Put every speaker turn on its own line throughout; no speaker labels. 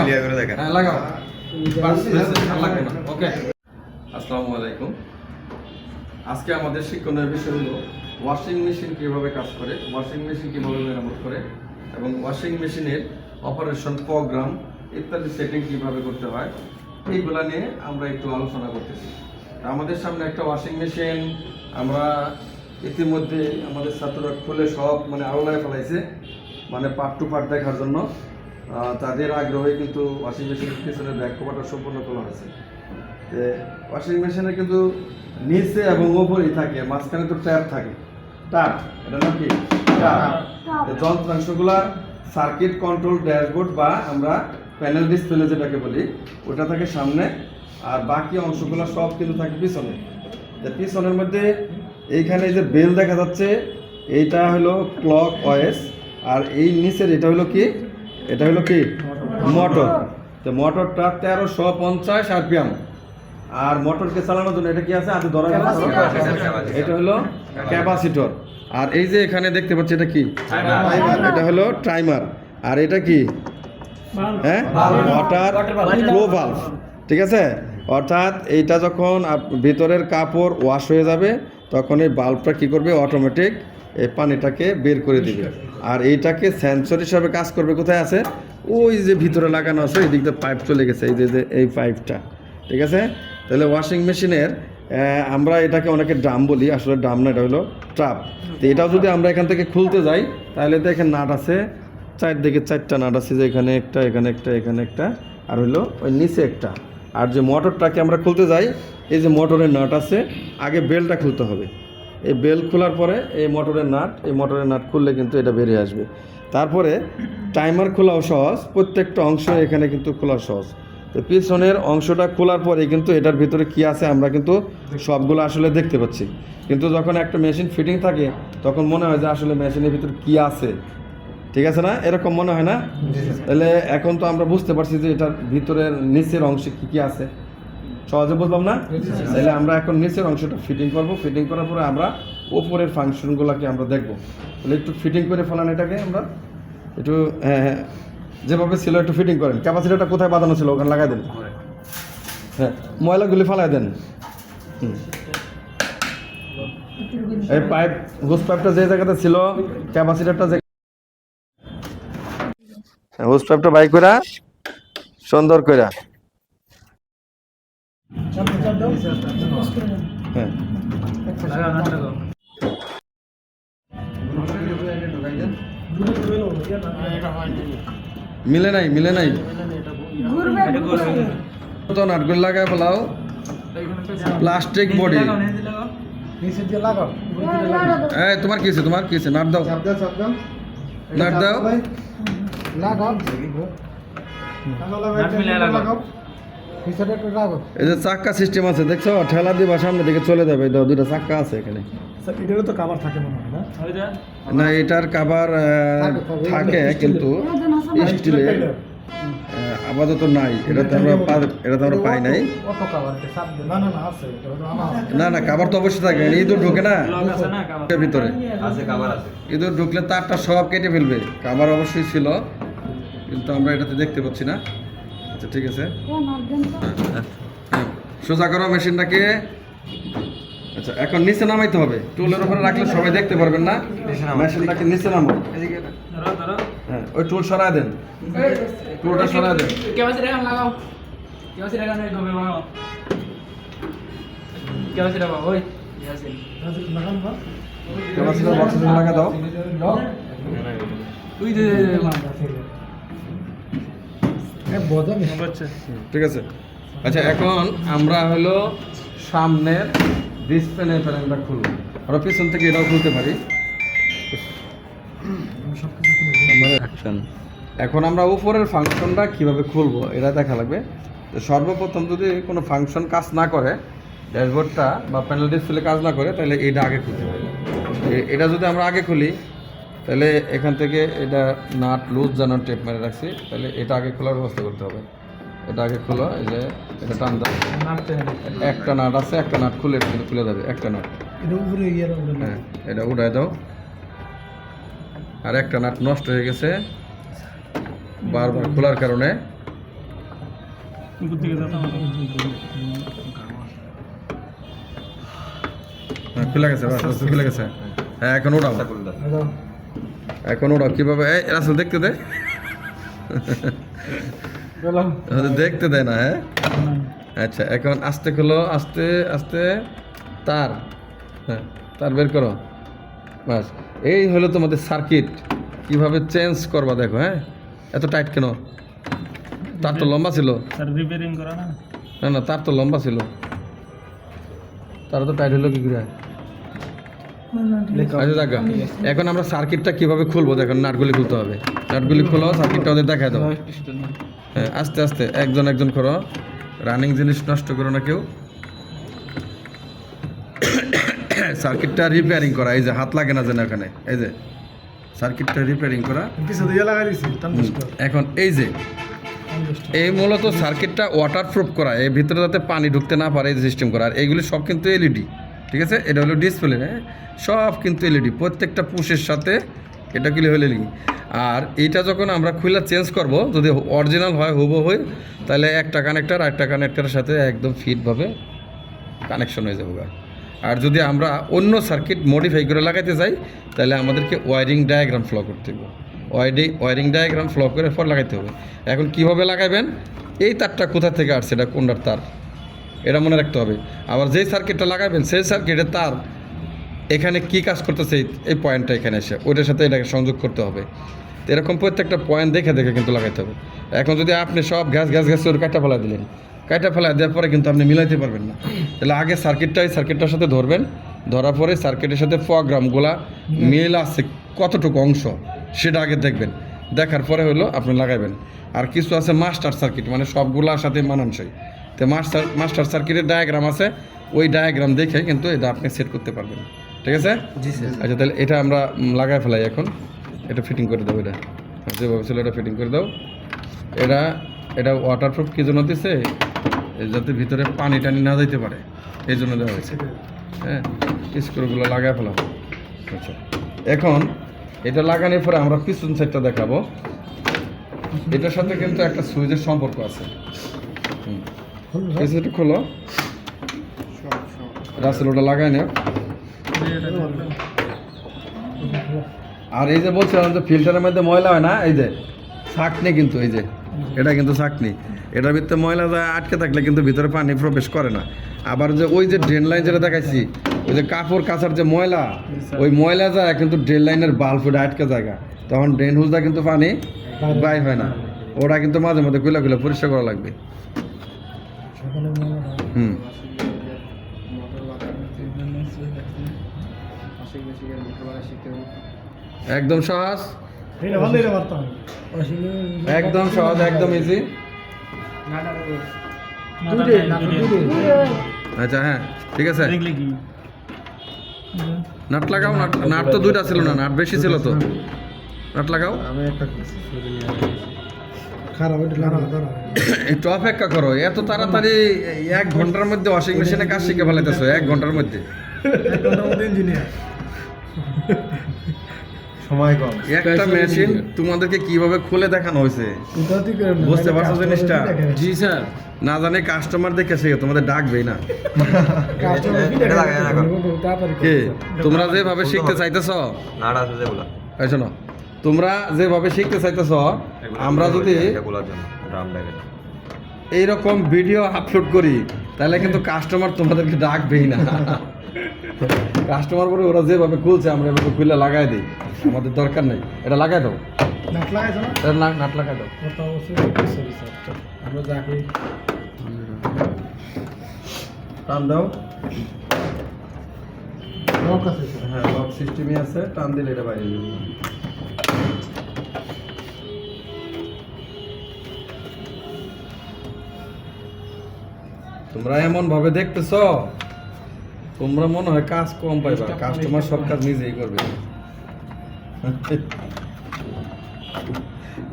লাগাও।
ক্লিয়ার করে দেখেন।
হ্যাঁ লাগাও। বাস, হয়েছে, আর লাগবে না। ওকে আসসালামু আলাইকুম। আজকে আমাদের শিক্ষণীয় বিষয় হলো ওয়াশিং মেশিন কীভাবে কাজ করে ওয়াশিং মেশিন কীভাবে মেরামত করে এবং ওয়াশিং মেশিনের অপারেশন প্রোগ্রাম ইত্যাদি সেটিং কীভাবে করতে হয় এইগুলা নিয়ে আমরা একটু আলোচনা করতেছি। আমাদের সামনে একটা ওয়াশিং মেশিন আমরা ইতিমধ্যে আমাদের ছাত্ররা খুলে সব মানে আলোলায় ফেলাইছে মানে পার্ট টু পার্ট দেখার জন্য। তাদের আগ্রহে কিন্তু ওয়াশিং মেশিনের পিছনের ব্যাক কভারটা সম্পূর্ণ খোলা হয়েছে। যে ওয়াশিং মেশিনে কিন্তু নিচে এবং ওপরেই থাকে মাঝখানে তো ট্যাপ থাকে। ট্যাপ এটা নাম কি? যন্ত্রাংশগুলা সার্কিট কন্ট্রোল ড্যাশবোর্ড বা আমরা প্যানেল ডিসপ্লে যেটাকে বলি ওটা থাকে সামনে আর বাকি অংশগুলো সব কিন্তু থাকে পিছনে। পিছনের মধ্যে এইখানে যে বেল দেখা যাচ্ছে এইটা হলো ক্লক ওয়েস আর এই নিচের এটা হলো কি? এটা হলো কি? মোটর। তো মোটরটা তেরোশো পঞ্চাশ আরপিএম। আর মোটরকে চালানোর জন্য এটা কি আছে? হাতে ধরা গেল? এটা হলো ক্যাপাসিটর। আর এই যে এখানে দেখতে পাচ্ছি এটা কি? এটা হলো টাইমার। আর এটা কি? হ্যাঁ? ওয়াটার ফ্লো ভালভ ঠিক আছে? অর্থাৎ এইটা যখন আপ- ভিতরের কাপড় ওয়াশ হয়ে যাবে তখন এই বাল্বটা কি করবে? অটোমেটিক এই পানিটাকে বের করে দিবে। আর এইটাকে সেন্সর হিসাবে কাজ করবে কোথায় আছে? ওই যে ভিতরে লাগানো আছে এই দিকটা পাইপ চলে গেছে, এই যে, এই পাইপটা ঠিক আছে? তাহলে ওয়াশিং মেশিনের আমরা এটাকে অনেকে ড্রাম বলি, আসলে ড্রাম না, এটা হলো ট্রাপ তো এটাও যদি আমরা এখান থেকে খুলতে যাই, তাহলে তো এখানে নাট আছে, চারদিকে চারটা নাট আছে, যে এখানে একটা এখানে একটা এখানে একটা, আর হলো ওই নিচে একটা। আর যে মোটরটাকে আমরা খুলতে যাই, এই যে মোটরের নাট আছে, আগে বেলটা খুলতে হবে। এই বেল খোলার পরে এই মোটরের নাট এই মোটরের নাট খুললে কিন্তু এটা বেরিয়ে আসবে। তারপরে টাইমার খোলাও সহজ প্রত্যেকটা অংশ এখানে কিন্তু খোলা সহজ। তো পিছনের অংশটা খোলার পরে কিন্তু এটার ভিতরে কি আছে আমরা কিন্তু সবগুলো আসলে দেখতে পাচ্ছি। কিন্তু যখন একটা মেশিন ফিটিং থাকে তখন মনে হয় যে আসলে মেশিনের ভিতরে কি আছে। ঠিক আছে না? এরকম মনে হয় না? তাহলে এখন তো আমরা বুঝতে পারছি যে এটার ভিতরের নিচের অংশে কি কি আছে। সহজে বুঝলাম না? তাহলে আমরা এখন নিচের অংশটা ফিটিং করব। ফিটিং করার পরে আমরা উপরের ফাংশনগুলোকে আমরা দেখব। তাহলে একটু ফিটিং করে ফেলান এটাকে আমরা। একটু হ্যাঁ হ্যাঁ। যেভাবে ছিল একটু ফিটিং করেন। ক্যাপাসিটিটা কোথায় বাঁধানো ছিল? ওখানে লাগাই দেন। হ্যাঁ ময়লাগুলি ফালাই দেন। এই পাইপ হোস পাইপটা যে জায়গাতে ছিল ক্যাপাসিটারটা যে হোস পাইপটা বাই করা সুন্দর কইরা। হ্যাঁ মিলে নাই মিলে নাই তো নাটগুলো লাগায় ফেলাও প্লাস্টিক বডি এই তোমার কি আছে তোমার কি আছে নাট দাও নাট দাও এই যে চাক্কা সিস্টেম আছে দেখছ? ঠেলা দিবা সামনে দিকে চলে যাবে। দুইটা চাক্কা আছে এখানে।
এটারও তো কাবার থাকে মনে হয় না?
না এটার কাবার থাকে কিন্তু স্টিলের আপাতত নাই। এটা তো আমরা পা- এটা তো আমরা পাই নাই।
না না না আছে। এটা হলো আমার আছে।
না না কাবার তো অবশ্যই থাকে। ইঁদুর ঢোকে না। ভিতরে।
আছে কাবার আছে।
ইঁদুর ঢুকলে তারটা সব কেটে ফেলবে। কাবার অবশ্যই ছিল কিন্তু আমরা এটাতে দেখতে পাচ্ছি না। আচ্ছা ঠিক আছে হ্যাঁ, সোজা করো মেশিনটাকে আচ্ছা এখন নিচে নামাইতে হবে টুলের উপরে রাখলে সবাই দেখতে পারবেন না মেশিনটাকে নিচে নামো হ্যাঁ ওই টুল সরায় দেন টুলটা সরায় দেন বক্স লাগা দাও
বেশি
ঠিক আছে। আচ্ছা এখন আমরা হলো সামনের ডিসপ্লে প্যানেলটা খুলব। আমরা পিছন থেকে এটাও খুলতে পারি। এখন আমরা উপরের ফাংশনটা কীভাবে খুলবো এটা দেখা লাগবে। তো সর্বপ্রথম যদি কোনো ফাংশন কাজ না করে ড্যাশবোর্ডটা বা প্যানেল ডিসপ্লে কাজ না করে তাহলে এটা আগে খুলতে হবে। এটা যদি আমরা আগে খুলি তাহলে এখান থেকে এটা নাট লুজ যেন টেপ মেরে রাখছি তাহলে এটা আগে খোলার ব্যবস্থা করতে হবে। এটা আগে খোলো এই যে এটা টান দাও। একটা নাট আছে একটা নাট খুলে খুলে যাবে একটা নাট। হ্যাঁ এটা উঠায় দাও। আর একটা নাট নষ্ট হয়ে গেছে বারবার খোলার কারণে। হ্যাঁ, খুলে গেছে খুলে গেছে। হ্যাঁ এখন ওড়াও এখন ওড়াও কীভাবে এই রাসেল দেখতে দে। দেখতে দেয় না হ্যাঁ? আচ্ছা এখন আস্তে খোলো আস্তে আস্তে। তার। হ্যাঁ তার বের করো। বাস। এই হলো তোমাদের সার্কিট কীভাবে চেঞ্জ করবা দেখো হ্যাঁ? এত টাইট কেন? তার তো লম্বা ছিল।
না?
না তার তো লম্বা ছিল। তার তো টাইট হলো কি করে? আচ্ছা দেখা এখন আমরা সার্কিটটা কীভাবে খুলবো? দেখো নাটগুলি খুলতে হবে। নাটগুলি খোলো সার্কিটটা ওদের দেখায় দাও। হ্যাঁ আস্তে আস্তে একজন একজন করো রানিং জিনিস নষ্ট করো না কেউ। সার্কিটটা রিপেয়ারিং করা এই যে হাত লাগে না যেন এখানে এই যে। সার্কিটটা রিপেয়ারিং করা। এখন এই যে এই মূলত সার্কিটটা ওয়াটার প্রুফ করা এর ভিতরে যাতে পানি ঢুকতে না পারে এই সিস্টেম করা আর এইগুলি সব কিন্তু এলইডি ঠিক আছে? এটা হলো ডিসপ্লে হ্যাঁ সব কিন্তু এলইডি প্রত্যেকটা পুশের সাথে এটা কিলে হলে লিখি আর এটা যখন আমরা খুলে চেঞ্জ করব, যদি অরিজিনাল হয় হুবো হয়, তাহলে একটা কানেক্টার একটা কানেক্টারের সাথে একদম ফিটভাবে কানেকশন হয়ে যাবে। আর যদি আমরা অন্য সার্কিট মডিফাই করে লাগাইতে চাই, তাহলে আমাদেরকে ওয়ারিং ডায়াগ্রাম ফলো করতে হবে। ওয়ারিং ওয়ারিং ডায়াগ্রাম ফলো করে পর লাগাইতে হবে। এখন কীভাবে লাগাবেন এই তারটা কোথা থেকে আসছে? এটা কোনটার তার? এটা মনে রাখতে হবে। আবার যেই সার্কিটটা লাগাবেন, সেই সার্কিটের তার এখানে কি কাজ করতেছে এই- পয়েন্টটা এখানে এসে, ওইটার সাথে এটাকে সংযোগ করতে হবে। এরকম প্রত্যেকটা পয়েন্ট দেখে দেখে কিন্তু লাগাইতে হবে। এখন যদি আপনি সব গ্যাস গ্যাস গ্যাস করে কাটা ফেলা দিলেন, কাটা ফেলা দেওয়ার পরে কিন্তু আপনি মিলাইতে পারবেন না। তাহলে আগে সার্কিটটা এই সার্কিটটার সাথে ধরবেন, ধরার পরে সার্কিটের সাথে প্রোগ্রামগুলা মিল আছে কতটুকু অংশ, সেটা আগে দেখবেন। দেখার পরে হলো আপনি লাগাবেন আর কিছু আছে মাস্টার সার্কিট মানে সবগুলার সাথে মানানসই। তো মাস্টার মাস্টার সার্কিটের ডায়াগ্রাম আছে ওই ডায়াগ্রাম দেখে কিন্তু এটা আপনি সেট করতে পারবেন। ঠিক আছে? জি স্যার। আচ্ছা তাহলে এটা আমরা লাগায় ফেলাই এখন। এটা ফিটিং করে দেবো এটা। যেভাবে ছিল এটা ফিটিং করে দাও। এটা এটা ওয়াটারপ্রুফ কী জন্য দিছে? যাতে ভিতরে পানি টানি না যাইতে পারে। এই জন্য দেওয়া হয়েছে। হ্যাঁ স্ক্রুগুলো লাগায় ফেলাম আচ্ছা এখন এটা লাগানোর পরে আমরা পিছন সাইডটা দেখাবো। এটার সাথে কিন্তু একটা সুইচের সম্পর্ক আছে। হুম। পিছনটা খোলো। রাসেল ওটা লাগাই না আর এই যে বলছিলাম যে ফিল্টারের মধ্যে ময়লা হয় না এই যে ছাকনি কিন্তু এই যে এটা কিন্তু ছাকনি এটার ভিতরে ময়লা যায় আটকে থাকলে কিন্তু ভিতরে পানি প্রবেশ করে না। আবার যে ওই যে ড্রেন লাইন যেটা দেখাইছি ওই যে কাপড় কাচার যে ময়লা ওই ময়লা যায় কিন্তু ড্রেন লাইনের বাল্ব ওটা আটকে জায়গা তখন ড্রেন হুজটা কিন্তু পানি বাইর। হয় না। ওটা কিন্তু মাঝে মাঝে খুলে খুলে পরিষ্কার করা লাগবে।
হয়
হুম। একদম সহজ। একদম সহজ একদম ইজি আচ্ছা হ্যাঁ ঠিক আছে। নাট লাগাও নাট নাট তো দুইটা ছিল না নাট বেশি ছিল তো। নাট লাগাও।
আমি একটা খারাপ
একটু অপেক্ষা করো এত তাড়াতাড়ি এক ঘণ্টার মধ্যে ওয়াশিং মেশিনে কাজ শিখে ফেলাইতেছো এক ঘণ্টার মধ্যে?
ইঞ্জিনিয়ার
সময় কম।
একটা মেশিন তোমাদেরকে কীভাবে খুলে দেখানো হয়েছে?
না
বুঝতে পারছ জিনিসটা?
জি
স্যার। না জানে কাস্টমার দেখে শিখে তোমাদের ডাকবেই না।
না
তোমরা যেভাবে শিখতে চাইতেছ?
নাট আছে যেগুলো।
এই শোনো। তোমরা যেভাবে শিখতে চাইতেছ আমরা যদি এইরকম ভিডিও আপলোড করি তাহলে কিন্তু কাস্টমার তোমাদেরকে ডাকবেই না। কাস্টমার বলে ওরা যেভাবে খুলছে আমরা এভাবে খুলে লাগাই দিই। আমাদের দরকার নেই। এটা লাগাই দাও।
নাট
লাগাই দাও টান দাও।
লক আছে
হ্যাঁ লক সিস্টেমই আছে। টান দিলে এটা বাইরে যাবে। তোমরা এমন ভাবে দেখতেছ তোমরা মনে হয় কাজ কম পাইবা। কাস্টমার সব কাজ নিজেই করবে।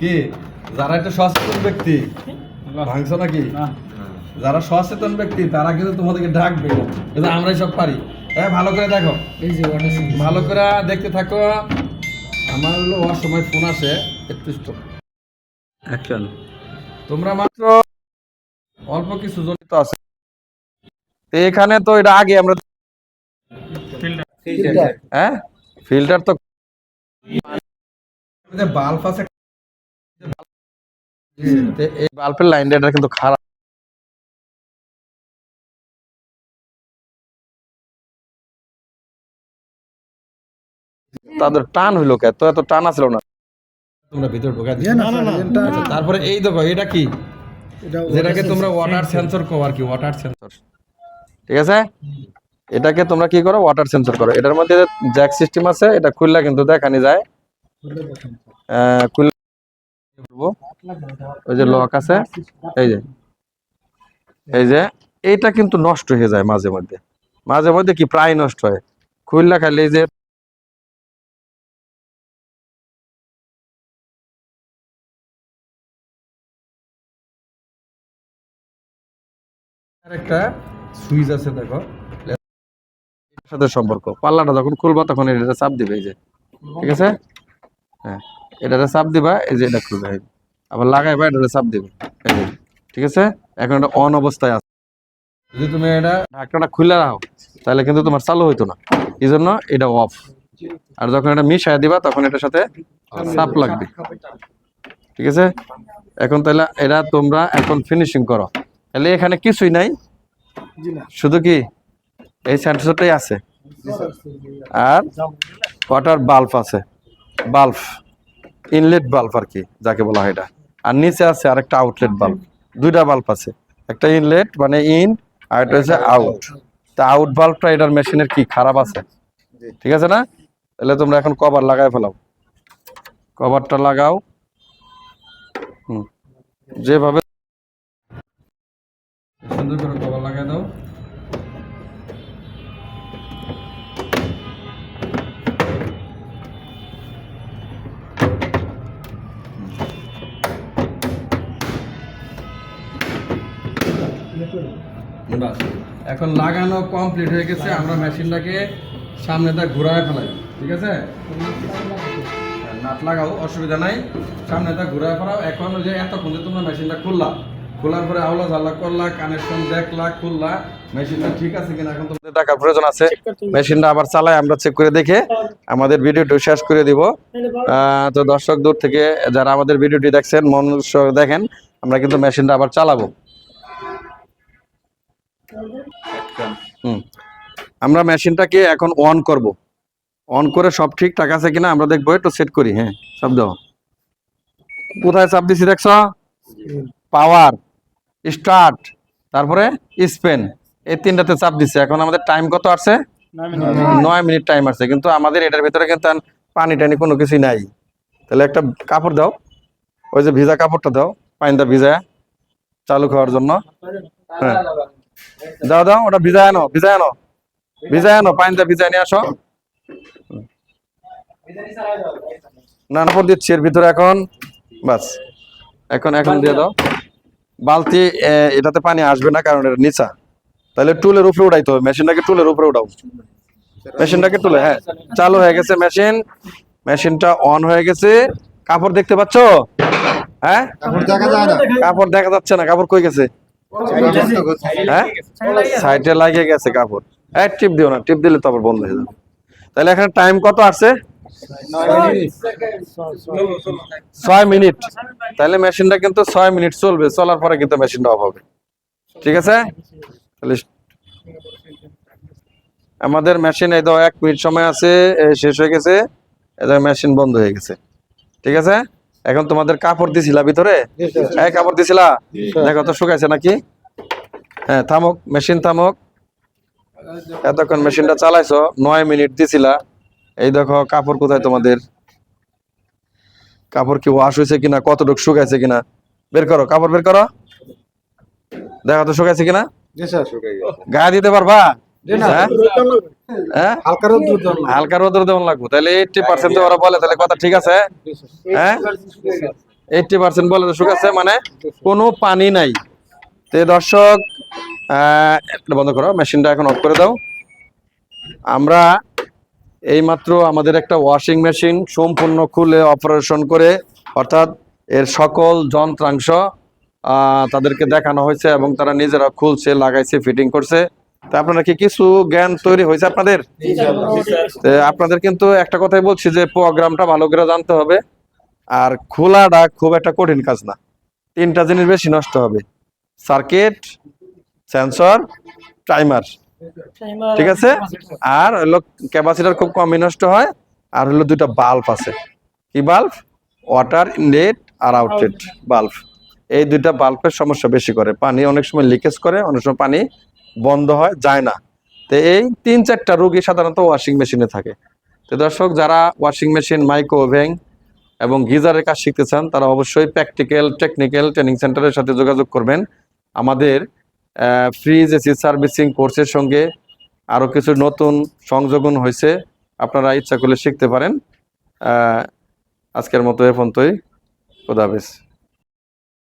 কি? যারা একটা সচেতন ব্যক্তি। ভাঙছো নাকি? যারা সচেতন ব্যক্তি তারা কিন্তু তোমাদেরকে ডাকবে। কিন্তু আমরাই সব পারি। হ্যাঁ ভালো করে দেখো। ভালো করে দেখতে থাকো। আমার হলো অসময় ফোন আসে একটু অ্যাকশন তোমরা মাত্র অল্প কিছু আছে তো এখানে তো এটা আগে আমরা হ্যাঁ? ফিল্টার তো বাল্ব আছে এই বাল্বের লাইনটা কিন্তু খারাপ। তাদের টান হইল কে? তো এত টান আসলো না। তোমরা ভিতরে ঢোকা দিছো।
না, না, না।
আচ্ছা, তারপরে এই দেখো এটা কি?
এটা
যেটাকে তোমরা ওয়াটার সেন্সর কো আর কি ওয়াটার সেন্সর ঠিক আছে? এটাকে তোমরা কি করো? ওয়াটার সেন্সর করো। এটার মধ্যে জ্যাক সিস্টেম আছে এটা খুললা কিন্তু দেখানি যায়। আহ, খুললে ওই যে লক আছে এই যে। এই যে এইটা কিন্তু নষ্ট হয়ে যায় মাঝে মধ্যে। মাঝে মধ্যে কি? প্রায় নষ্ট হয়। খুললা খালি এই যে সম্পর্ক। পাল্লাটা যখন খুলবা তখন এটা চাপ দিবে এই যে। ঠিক আছে? হ্যাঁ এটাতে চাপ দিবা, এই যে এটা খুলবে। আবার লাগাইবা, এটাতে চাপ দিবে। ঠিক আছে? এখন এটা অন অবস্থায় আছে। যদি তুমি এটা ঢাকনাটা খুলে রাখো তাহলে কিন্তু তোমার চালু হইতো না। এই জন্য এটা অফ। আর যখন এটা মিশাই দিবা, তখন এটার সাথে চাপ লাগবে। ঠিক আছে? এখন তাহলে এটা তোমরা এখন ফিনিশিং করো। তাহলে এখানে কিছুই নাই? শুধু কি এই সেন্সরটাই আছে? আর ওয়াটার বাল্ব আছে? বাল্ব ইনলেট বাল্ব আর কি যাকে বলা হয় এটা। আর নিচে আছে আর একটা আউটলেট বাল্ব দুইটা বাল্ব আছে। একটা ইনলেট মানে ইন আর একটা হচ্ছে আউট তা আউট বাল্বটা এটার মেশিনের কি খারাপ আছে? ঠিক আছে না? তাহলে তোমরা এখন কভার লাগাই ফেলাও। কভারটা লাগাও। হুম। যেভাবে এখন লাগানো কমপ্লিট হয়ে গেছে আমরা মেশিনটাকে সামনে সামনেটা ঘুরায় ফেলাই ঠিক আছে? নাট লাগাও অসুবিধা নাই। সামনে সামনেটা ঘুরায় ফেলাও। এখন ওই যে এতক্ষণ যে তোমরা মেশিনটা খুললা খোলার পরে আওলা ঝাল্লা করলা কানেকশন দেখলা খুললা মেশিনটা ঠিক আছে কিনা এখন তোমাদের টাকার প্রয়োজন আছে। মেশিনটা আবার চালাই আমরা চেক করে দেখে আমাদের ভিডিওটি শেষ করে দিব। তো দর্শক দূর থেকে যারা আমাদের ভিডিওটি দেখছেন মন দেখেন আমরা কিন্তু মেশিনটা আবার চালাবো। আমরা মেশিনটাকে এখন অন করব। অন করে সব ঠিকঠাক আছে কিনা আমরা দেখব একটু সেট করি হ্যাঁ সব দাও। কোথায় চাপ দিছি দেখছ? পাওয়ার স্টার্ট তারপরে স্পেন এই তিনটাতে চাপ দিছে। এখন আমাদের টাইম কত আছে নয় মিনিট। টাইম আছে কিন্তু আমাদের এটার ভিতরে কিন্তু পানি টানি কোনো কিছুই নাই। তাহলে একটা কাপড় দাও ওই যে ভিজা কাপড়টা দাও পানিটা ভিজা চালু খাওয়ার জন্য। হ্যাঁ। দাও দাও ওটা ভিজায় আনো ভিজায় আনো। ভিজায় আনো পানিটা ভিজায় নিয়ে আসো। না না, উপর দিচ্ছি এর ভিতরে এখন বাস। এখন এখন দিয়ে দাও। বালতি এটাতে পানি আসবে না কারণ এটা নিচা। তাহলে টুলের উপরে উঠাইতে হবে মেশিনটাকে টুলের উপরে উঠাও। মেশিনটাকে টুলে হ্যাঁ চালু হয়ে গেছে মেশিন। মেশিনটা অন হয়ে গেছে। কাপড় দেখতে পাচ্ছো? হ্যাঁ? কাপড় দেখা যাচ্ছে না কাপড় কই গেছে? হ্যাঁ? সাইডে লাগিয়ে গেছে। কাপড়। এক টিপ দিও না টিপ দিলে তো আবার বন্ধ হয়ে যাবে। তাহলে এখানে টাইম কত আসছে? ছয় মিনিট। তাহলে মেশিনটা কিন্তু ছয় মিনিট চলবে চলার পরে কিন্তু মেশিনটা অফ হবে। ঠিক আছে? তাহলে আমাদের মেশিন এই দাও এক মিনিট সময় আছে শেষ হয়ে গেছে। এদের মেশিন বন্ধ হয়ে গেছে। ঠিক আছে? এখন তোমাদের কাপড় দিছিলা ভিতরে? এই কাপড় দিছিলা? দেখো তো শুকাইছে নাকি? হ্যাঁ থামক মেশিন থামক। এতক্ষণ মেশিনটা চালাইছো নয় মিনিট দিছিলা। এই দেখো কাপড় কোথায় তোমাদের? কাপড় কি ওয়াশ হয়েছে কিনা কতটুকু শুকাইছে কিনা? বের করো কাপড় বের করো। দেখো তো শুকাইছে কিনা? গায়ে দিতে পারবা? হ্যাঁ? হ্যাঁ
হালকা রোদ না।
হালকা রোদ দেওয়ান লাগবো। তাহলে এইটটি পার্সেন্ট ওরা বলে তাহলে কথা ঠিক আছে? হ্যাঁ? এইটটি পার্সেন্ট বলে তো শুকাচ্ছে মানে কোনো পানি নাই। তো দর্শক বন্ধ করো মেশিনটা এখন অফ করে দাও। আমরা এইমাত্র আমাদের একটা ওয়াশিং মেশিন সম্পূর্ণ খুলে অপারেশন করে অর্থাৎ এর সকল যন্ত্রাংশ আহ, তাদেরকে দেখানো হয়েছে এবং তারা নিজেরা খুলছে লাগাইছে ফিটিং করছে। তা আপনারা কি কিছু জ্ঞান তৈরি হয়েছে আপনাদের? আপনাদের কিন্তু একটা কথাই বলছি যে প্রোগ্রামটা ভালো করে জানতে হবে। আর খোলাটা খুব একটা কঠিন কাজ না। তিনটা জিনিস বেশি নষ্ট হবে। Circuit sensor timer. ঠিক আছে? আর হলো ক্যাপাসিটার খুব কমই নষ্ট হয়। আর হলো দুইটা বাল্ব আছে। কি বাল্ব? ওয়াটার ইনলেট আর আউটলেট। বাল্ব। এই দুইটা বাল্বের সমস্যা বেশি করে। পানি অনেক সময় লিকেজ করে অনেক সময় পানি বন্ধ হয়, যায় না। তো এই তিন চারটা রোগী সাধারণত ওয়াশিং মেশিনে থাকে। তো দর্শক, যারা ওয়াশিং মেশিন মাইক্রো ওভেন এবং গিজারের কাজ শিখতে চান, তারা অবশ্যই প্র্যাকটিক্যাল টেকনিক্যাল ট্রেনিং সেন্টারের সাথে যোগাযোগ করবেন। আমাদের ফ্রিজ এসি সার্ভিসিং কোর্সের সঙ্গে আরও কিছু নতুন সংযোজন হয়েছে। আপনারা ইচ্ছা করলে শিখতে পারেন। আজকের মতো এ পর্যন্তই। খোদা হাফেজ।